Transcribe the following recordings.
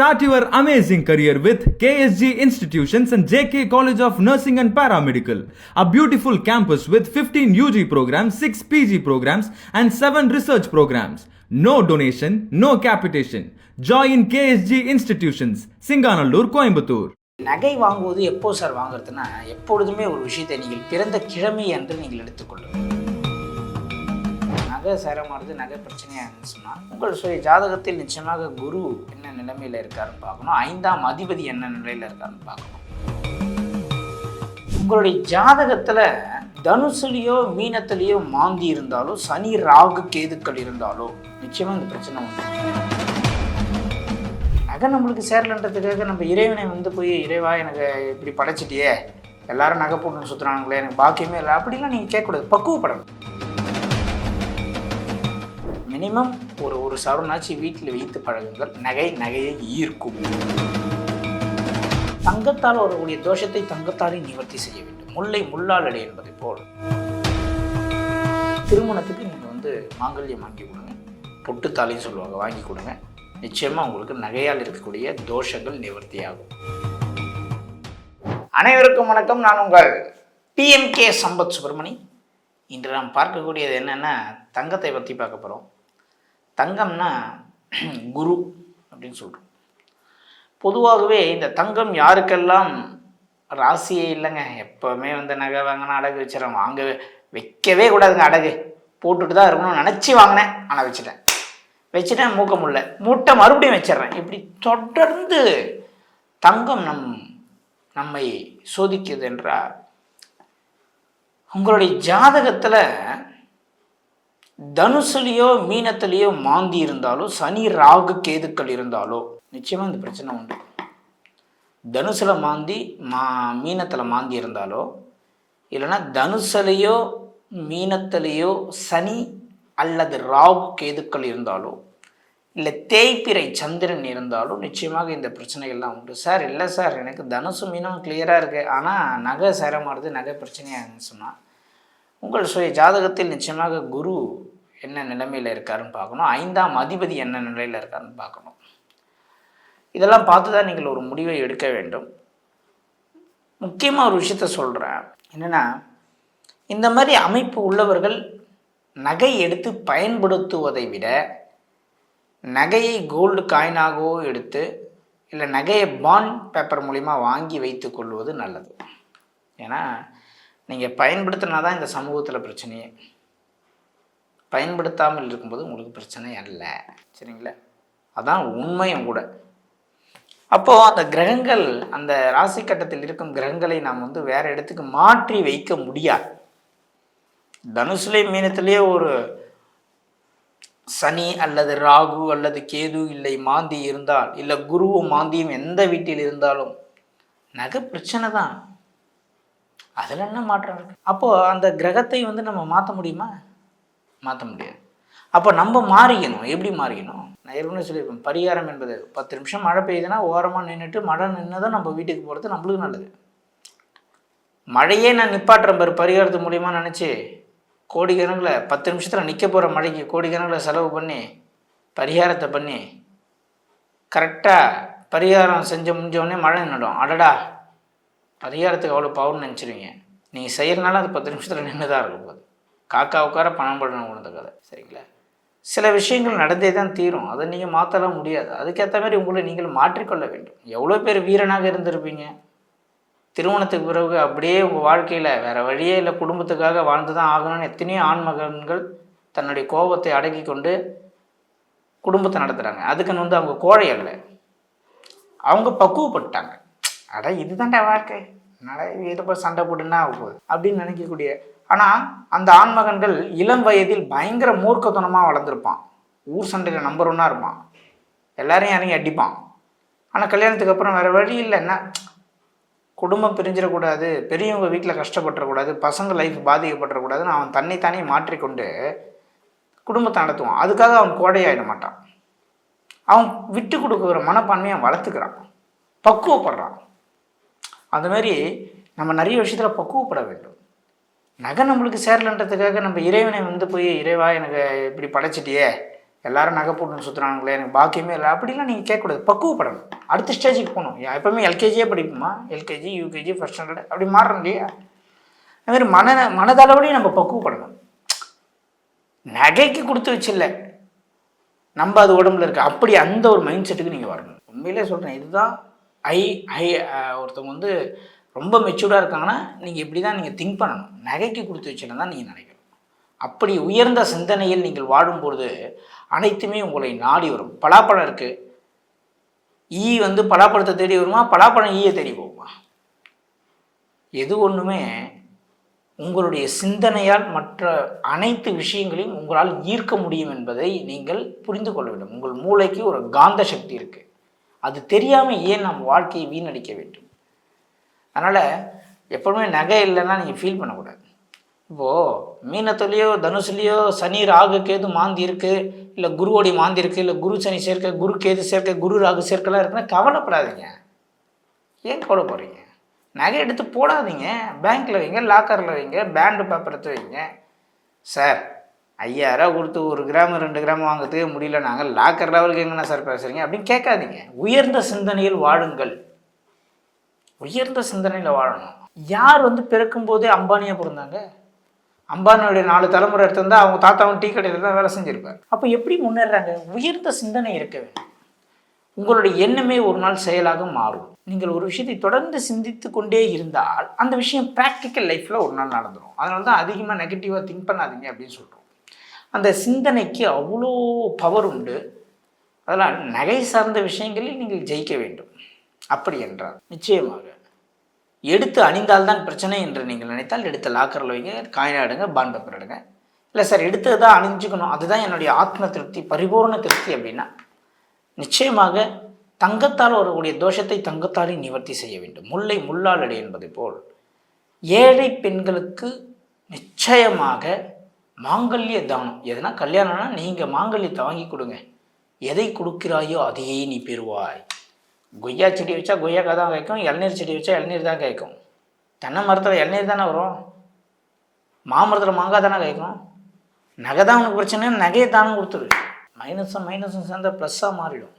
Start your amazing career with KSG Institutions and JK College of Nursing and Paramedical, a beautiful campus with 15 UG programs, 6 PG programs, and 7 research programs. No donation, no capitation. Join KSG Institutions, Singanallur, Coimbatore. நகை வாங்குவது எப்போ sir வாங்குறதுன்னா எப்பொழுதுமே ஒரு விஷயத்தை நீங்கள் பிறந்த கிழமை என்று நீங்கள் எடுத்துக்கொள்ளுங்கள் நகை சேரமானது நகை பிரச்சனையாக இருந்துச்சுன்னா உங்கள் சுய ஜாதகத்தில் நிச்சயமாக குரு என்ன நிலைமையில் இருக்காருன்னு பார்க்கணும். ஐந்தாம் அதிபதி என்ன நிலையில் இருக்காருன்னு பார்க்கணும். உங்களுடைய ஜாதகத்தில் தனுசுலேயோ மீனத்திலேயோ மாந்தி இருந்தாலோ சனி ராகு கேதுக்கள் இருந்தாலோ நிச்சயமாக இந்த பிரச்சனை உண்டு. நகை நம்மளுக்கு சேரலன்றதுக்காக நம்ம இறைவனை வந்து போய் இறைவா எனக்கு இப்படி படைச்சிட்டியே எல்லாரும் நகை போட்டு சுற்றுறாங்களே எனக்கு பாக்கியமே இல்லை அப்படிலாம் நீங்கள் கேட்கக்கூடாது பக்குவப்படணும். மினிமம் ஒரு ஒரு சவரனாச்சு வீட்டில் வைத்து பழகுங்கள் நகை நகையை ஈர்க்கும். தங்கத்தால் வரக்கூடிய தோஷத்தை தங்கத்தாலே நிவர்த்தி செய்ய வேண்டும். முல்லை முள்ளால் அடை என்பதை போல். திருமணத்துக்கு நீங்கள் வந்து மாங்கல்யம் வாங்கி கொடுங்க. பொட்டுத்தாலின்னு சொல்லுவாங்க வாங்கி கொடுங்க. நிச்சயமாக உங்களுக்கு நகையால் இருக்கக்கூடிய தோஷங்கள் நிவர்த்தியாகும். அனைவருக்கும் வணக்கம். நான் உங்கள் டிஎம்கே சம்பத் சுப்பிரமணி. இன்று நாம் பார்க்கக்கூடியது என்னென்னா தங்கத்தை பற்றி பார்க்க போகிறோம் தங்கம்னா குரு அப்படின்னு சொல்கிறோம் பொதுவாகவே இந்த தங்கம் யாருக்கெல்லாம் ராசியே இல்லைங்க. எப்போவுமே வந்து நகை வாங்கினா அடகு வச்சிடறேன். வாங்க வைக்கவே கூடாதுங்க அடகு. போட்டுட்டு தான் இருக்கணும்னு நினச்சி வாங்கினேன். ஆனால் வச்சுட்டேன். வச்சுட்டேன் மூக்க முடியல மூட்டை மறுபடியும் வச்சிடுறேன். இப்படி தொடர்ந்து தங்கம் நம் நம்மை சோதிக்குது என்றால் உங்களுடைய ஜாதகத்தில் தனுசுலேயோ மீனத்திலேயோ மாந்தி இருந்தாலோ சனி ராகு கேதுக்கள் இருந்தாலோ நிச்சயமாக இந்த பிரச்சனை உண்டு. தனுசில் மாந்தி மா மீனத்தில் மாந்தி இருந்தாலோ இல்லைன்னா தனுசுலையோ மீனத்திலேயோ சனி அல்லது ராகு கேதுக்கள் இருந்தாலோ இல்லை தேய்பிறை சந்திரன் இருந்தாலும் நிச்சயமாக இந்த பிரச்சனைகள்லாம் உண்டு. சார் இல்லை சார் எனக்கு தனுசு மீனம் கிளியராக இருக்குது ஆனால் நகை சேரமானது நகை பிரச்சனையாகுன்னு சொன்னால் உங்கள் சுய ஜாதகத்தில் நிச்சயமாக குரு என்ன நிலைமையில் இருக்காருன்னு பார்க்கணும். ஐந்தாம் அதிபதி என்ன நிலையில் இருக்காருன்னு பார்க்கணும். இதெல்லாம் பார்த்து தான் நீங்கள் ஒரு முடிவை எடுக்க வேண்டும். முக்கியமாக ஒரு விஷயத்த சொல்கிறேன் என்னென்னா இந்த மாதிரி அமைப்பு உள்ளவர்கள் நகை எடுத்து பயன்படுத்துவதை விட நகையை கோல்டு காயினாகவோ எடுத்து இல்லை நகையை பாண்ட் பேப்பர் மூலிமா வாங்கி வைத்து கொள்வது நல்லது. ஏன்னா நீங்கள் பயன்படுத்தினா தான் இந்த சமூகத்தில் பிரச்சனையே. பயன்படுத்தாமல் இருக்கும்போது உங்களுக்கு பிரச்சனை அல்ல. சரிங்களா? அதான் உண்மையும் கூட. அப்போது அந்த கிரகங்கள் அந்த ராசி கட்டத்தில் இருக்கும் கிரகங்களை நாம் வந்து வேறு இடத்துக்கு மாற்றி வைக்க முடியாது. தனுசுலே மீனத்திலேயே ஒரு சனி அல்லது ராகு அல்லது கேது இல்லை மாந்தி இருந்தால் இல்லை குருவும் மாந்தியும் எந்த வீட்டில் இருந்தாலும் நகை பிரச்சனை தான். அதில் என்ன மாற்றம் இருக்கு? அப்போது அந்த கிரகத்தை வந்து நம்ம மாற்ற முடியுமா? மாற்ற முடியாது. அப்போ நம்ம மாறிக்கணும். எப்படி மாறிக்கணும்? நான் ஏற்கனவே சொல்லியிருப்பேன் பரிகாரம் என்பது பத்து நிமிஷம் மழை பெய்யுதுன்னா ஓரமாக நின்றுட்டு மழை நின்று தான் நம்ம வீட்டுக்கு போகிறது நம்மளுக்கு நல்லது. மழையே நான் நிப்பாட்டுறேன் பாரு பரிகாரத்து மூலியமாக நினச்சி கோடிக்கணக்கில் பத்து நிமிஷத்தில் நிற்க போகிற மழைக்கு கோடிக்கணக்கில் செலவு பண்ணி பரிகாரத்தை பண்ணி கரெக்டாக பரிகாரம் செஞ்ச முடிஞ்சவொடனே மழை நின்றுடும் அடடா பரிகாரத்துக்கு அவ்வளோ பவர்னு நினச்சிருவீங்க. நீங்கள் செய்கிறனால அது பத்து நிமிஷத்தில் நின்று தான் இருக்கும் போது. காக்கா உட்கார பணம் படணும் உணர்ந்த கதை சரிங்களா? சில விஷயங்கள் நடந்தே தான் தீரும். அதை நீங்கள் மாற்றலாம் முடியாது. அதுக்கேற்ற மாதிரி உங்களை நீங்கள் மாற்றிக்கொள்ள வேண்டும். எவ்வளோ பேர் வீரனாக இருந்திருப்பீங்க? திருமணத்துக்கு பிறகு அப்படியே உங்கள் வாழ்க்கையில் வேறு வழியே இல்லை. குடும்பத்துக்காக வாழ்ந்து தான் ஆகணும்னு எத்தனையோ ஆண்மகன்கள் தன்னுடைய கோபத்தை அடக்கி கொண்டு குடும்பத்தை நடத்துகிறாங்க அதுக்குன்னு வந்து அவங்க கோழை அல்ல. அவங்க பக்குவப்பட்டாங்க. அட இதுதான்டா வாழ்க்கை. என்னால் இதை? போய் சண்டை போட்டுன்னா போகுது. அப்படின்னு நினைக்கக்கூடிய ஆனால் அந்த ஆண்மகன்கள் இளம் வயதில் பயங்கர மூர்க்கத்தனமாக வளர்ந்துருப்பான். ஊர் சண்டையில் நம்பர் ஒன்னாக இருப்பான். எல்லாரையும் இறங்கி அடிப்பான். ஆனால் கல்யாணத்துக்கு அப்புறம் வேறு வழி இல்லை. என்ன? குடும்பம் பிரிஞ்சிடக்கூடாது பெரியவங்க வீட்டில் கஷ்டப்பட்டுறக்கூடாது பசங்க லைஃப் பாதிக்கப்பட்டுறக்கூடாதுன்னு அவன் தன்னைத்தானே மாற்றிக்கொண்டு குடும்பத்தை நடத்துவான். அதுக்காக அவன் கோடையாயிட மாட்டான். அவன் விட்டு கொடுக்குற மனப்பான்மையை வளர்த்துக்கிறான். பக்குவப்படுறான். அதுமாரி நம்ம நிறைய விஷயத்தில் பக்குவப்பட வேண்டும். நகை நம்மளுக்கு சேரலன்றதுக்காக நம்ம இறைவனை வந்து போய் இறைவா எனக்கு இப்படி படைச்சிட்டியே எல்லாரும் நகை போட்டுன்னு சுற்றுறாங்களே எனக்கு பாக்கியமே இல்லை அப்படிலாம் நீங்கள் கேட்கக்கூடாது. பக்குவப்படணும். அடுத்த ஸ்டேஜுக்கு போகணும். ஏன் எப்பவுமே எல்கேஜியே படிப்போமா? எல்கேஜி யூகேஜி ஃபஸ்ட் ஸ்டாண்டர்ட் அப்படி மாறுறோம் இல்லையா? அது மன மனதளவுலையும் நம்ம பக்குவப்படணும். நகைக்கு கொடுத்து வச்சில்ல. நம்ம அது உடம்புல இருக்க. அப்படி அந்த ஒரு மைண்ட் செட்டுக்கு நீங்கள் வரணும். உண்மையிலே சொல்கிறேன் இதுதான் ஐ ஐ ஒருத்தவங்க வந்து ரொம்ப மெச்சூர்டாக இருக்காங்கன்னா நீங்கள் இப்படி தான் நீங்கள் திங்க் பண்ணணும். நகைக்கு கொடுத்து வச்சிருந்தா தான் நீங்கள் நினைக்கணும் அப்படி உயர்ந்த சிந்தனையில் நீங்கள் வாழும்பொழுது அனைத்துமே உங்களை நாடி வரும். பலாப்பழம் இருக்குது ஈ வந்து பலாப்பழத்தை தேடி வருமா? பலாப்பழம் ஈயை தேடி போகுமா? எது ஒன்றுமே உங்களுடைய சிந்தனையால் மற்ற அனைத்து விஷயங்களையும் உங்களால் ஈர்க்க முடியும் என்பதை நீங்கள் புரிந்து கொள்ள வேண்டும். உங்கள் மூளைக்கு ஒரு காந்த சக்தி இருக்குது அது தெரியாமல் ஏன் நம் வாழ்க்கையை வீணடிக்க வேண்டும்? அதனால் எப்பவுமே நகை இல்லைன்னா நீங்கள் ஃபீல் பண்ணக்கூடாது. இப்போது மீனத்துலேயோ தனுசுலேயோ சனி ராகு கேது மாந்தி இருக்குது இல்லை குருவோடைய மாந்தி இருக்குது இல்லை குரு சனி சேர்க்க குரு கேது சேர்க்க குரு ராகு சேர்க்கலாம் இருக்குன்னா கவலைப்படாதீங்க. ஏன் கவலைப்படுறீங்க நகை எடுத்து போடாதீங்க. பேங்க்கில் வைங்க லாக்கரில் வைங்க பேண்டு பேப்பர் எடுத்து வைங்க. சார் ஐயாயிரம் கொடுத்து ஒரு கிராம் ரெண்டு கிராம் வாங்குறதுக்கே முடியல. நாங்கள் லாக்கர் லெவலுக்கு எங்கன்னா சார் பேசுகிறீங்க அப்படின்னு கேட்காதீங்க. உயர்ந்த சிந்தனையில் வாழுங்கள். உயர்ந்த சிந்தனையில் வாழணும். யார் வந்து பிறக்கும்போதே அம்பானியாக பிறந்தாங்க? அம்பானியோடைய நாலு தலைமுறை எடுத்திருந்தா அவங்க தாத்தாவும் டீ கடையில் தான் வேலை செஞ்சுருப்பார். அப்போ எப்படி முன்னேறாங்க? உயர்ந்த சிந்தனை இருக்க வேண்டும். உங்களுடைய எண்ணமே ஒரு நாள் செயலாக மாறும். நீங்கள் ஒரு விஷயத்தை தொடர்ந்து சிந்தித்து கொண்டே இருந்தால் அந்த விஷயம் ப்ராக்டிக்கல் லைஃப்பில் ஒரு நாள் நடந்துடும் அதனால தான் அதிகமாக நெகட்டிவாக திங்க் பண்ணாதீங்க அப்படின்னு சொல்கிறோம் அந்த சிந்தனைக்கு அவ்வளோ பவர் உண்டு. அதனால் நகை சார்ந்த விஷயங்களில் நீங்கள் ஜெயிக்க வேண்டும். அப்படி என்றார். நிச்சயமாக. எடுத்து அணிந்தால்தான் பிரச்சனை என்று நீங்கள் நினைத்தால் எடுத்து லாக்கரில் வைங்க காயினா எடுங்க பான் பேப்பர் எடுங்க. இல்லை சார் எடுத்தது தான் அணிஞ்சுக்கணும். அதுதான் என்னுடைய ஆத்ம திருப்தி பரிபூர்ண திருப்தி அப்படின்னா. நிச்சயமாக தங்கத்தால் வரக்கூடிய தோஷத்தை தங்கத்தாலே நிவர்த்தி செய்ய வேண்டும். முல்லை முள்ளால் அடி என்பதை போல். ஏழை பெண்களுக்கு நிச்சயமாக மாங்கல்ய தானம். எதுனா கல்யாணம்னா நீங்கள் மாங்கல்யத்தை வாங்கி கொடுங்க. எதை கொடுக்கிறாயோ அதையே நீ பெறுவாய். கொய்யா செடி வச்சா கொய்யாக்காய் தான் காய்க்கும் இளநீர் செடி வச்சா இளநீர் தான் காய்க்கும் தென்னை மரத்தில் இளநீர் தானே வரும்? மாமரத்தில் மாங்காய் தானே காய்க்கும் நகை தான் உனக்கு பிரச்சனை நகையை தானும் கொடுத்துரு மைனஸும் மைனஸும் சேர்ந்தால் ப்ளஸ்ஸாக மாறிடும்.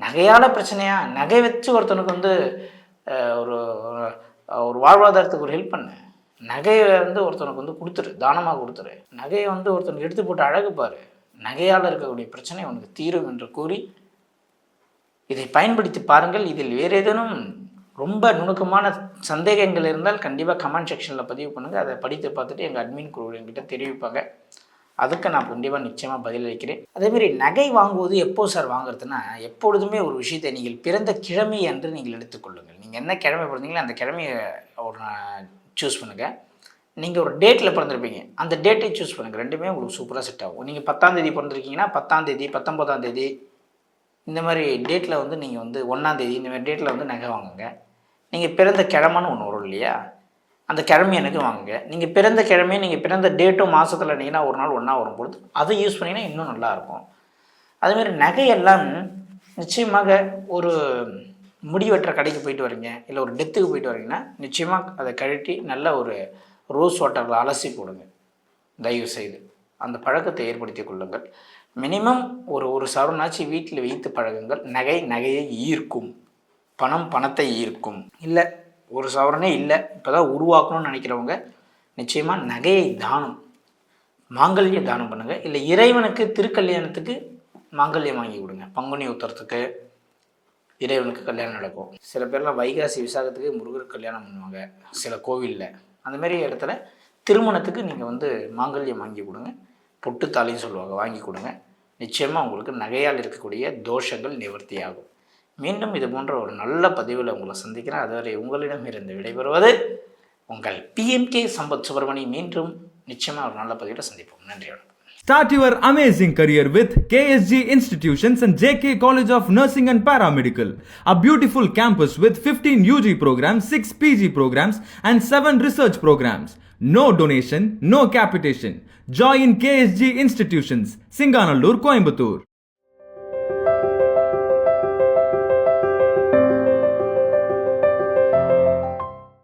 நகையால் பிரச்சனையா? நகை வச்சு ஒருத்தனுக்கு வந்து ஒரு ஒரு- ஒரு வாழ்வாதாரத்துக்கு ஒரு ஹெல்ப் பண்ணு. நகையை வந்து ஒருத்தனுக்கு வந்து கொடுத்துரு தானமாக கொடுத்துரு. நகையை வந்து ஒருத்தனுக்கு எடுத்து போட்டு அழகு பாரு. நகையால் இருக்கக்கூடிய பிரச்சனை உனக்கு தீரும் என்று கூறி இதை பயன்படுத்தி பாருங்கள். இதில் வேறு ஏதேனும் ரொம்ப நுணுக்கமான சந்தேகங்கள் இருந்தால் கண்டிப்பாக கமெண்ட் செக்ஷனில் பதிவு பண்ணுங்கள் அதை படித்து பார்த்துட்டு எங்கள் அட்மின் குழு என்கிட்ட தெரிவிப்பாங்க. அதுக்கு நான் கண்டிப்பாக நிச்சயமாக பதிலளிக்கிறேன் அதேமாரி நகை வாங்குவது எப்போ சார் வாங்குறதுன்னா எப்பொழுதுமே ஒரு விஷயத்தை நீங்கள் பிறந்த கிழமை என்று நீங்கள் எடுத்துக்கொள்ளுங்கள் நீங்கள் என்ன கிழமை பிறந்தீங்களோ அந்த கிழமையை ஒரு சூஸ் பண்ணுங்கள் நீங்கள் ஒரு டேட்டில் பிறந்திருப்பீங்க. அந்த டேட்டை சூஸ் பண்ணுங்கள் ரெண்டுமே உங்களுக்கு சூப்பராக செட் ஆகும். நீங்கள் பத்தாம் தேதி பிறந்திருக்கீங்கன்னா பத்தாம் தேதி பத்தொம்போதாம் தேதி இந்த மாதிரி டேட்டில் வந்து நீங்கள் வந்து ஒன்றாந்தேதி இந்த மாதிரி டேட்டில் வந்து நகை வாங்குங்க. நீங்கள் பிறந்த கிழமைன்னு ஒன்று வரும் இல்லையா? அந்த கிழமை எனக்கு வாங்குங்க. நீங்கள் பிறந்த கிழமையும் நீங்கள் பிறந்த டேட்டும் மாதத்தில் இருந்தீங்கன்னா ஒரு நாள் ஒன்றா வரும்பொழுது அதை யூஸ் பண்ணிங்கன்னா இன்னும் நல்லாயிருக்கும் அதுமாரி நகையெல்லாம் நிச்சயமாக ஒரு முடி வெட்டுற கடைக்கு போயிட்டு வரீங்க இல்லை ஒரு டெத்துக்கு போயிட்டு வரீங்கன்னா நிச்சயமாக அதை கழட்டி நல்ல ஒரு ரோஸ் வாட்டரில் அலசி போடுங்க. தயவு செய்து அந்த பழக்கத்தை ஏற்படுத்தி கொள்ளுங்கள். மினிமம் ஒரு ஒரு சவரனாச்சு வீட்டில் வைத்து பழகுங்கள். நகை நகையை ஈர்க்கும். பணம் பணத்தை ஈர்க்கும். இல்லை ஒரு சவரனே இல்லை. இப்போ தான் உருவாக்கணும்னு நினைக்கிறவங்க நிச்சயமாக நகையை தானம் மாங்கல்ய தானம் பண்ணுங்கள் இல்லை இறைவனுக்கு திருக்கல்யாணத்துக்கு மாங்கல்யம் வாங்கி கொடுங்க. பங்குனி உத்தரத்துக்கு இறைவனுக்கு கல்யாணம் நடக்கும். சில பேர்லாம் வைகாசி விசாகத்துக்கு முருகர் கல்யாணம் பண்ணுவாங்க. சில கோவிலில். அந்தமாரி இடத்துல திருமணத்துக்கு நீங்கள் வந்து மாங்கல்யம் வாங்கி கொடுங்க. பொட்டுத்தாலின்னு சொல்லுவாங்க. வாங்கி கொடுங்க. நிச்சயமாக உங்களுக்கு நகையால் இருக்கக்கூடிய தோஷங்கள் நிவர்த்தியாகும். மீண்டும் இது போன்ற ஒரு நல்ல பதிவில் உங்களை சந்திக்கிறேன். அதுவரை உங்களிடமிருந்து விடைபெறுவது உங்கள் பிஎம்கே சம்பத் சுப்பிரமணி. மீண்டும் நிச்சயமாக ஒரு நல்ல பதிவில் சந்திப்போம். நன்றி வணக்கம். Start your amazing career with KSG Institutions and JK College of Nursing and Paramedical, a beautiful campus with 15 UG programs, 6 PG programs, and 7 research programs. No donation, no capitation. Join KSG Institutions, Singanallur, Coimbatore.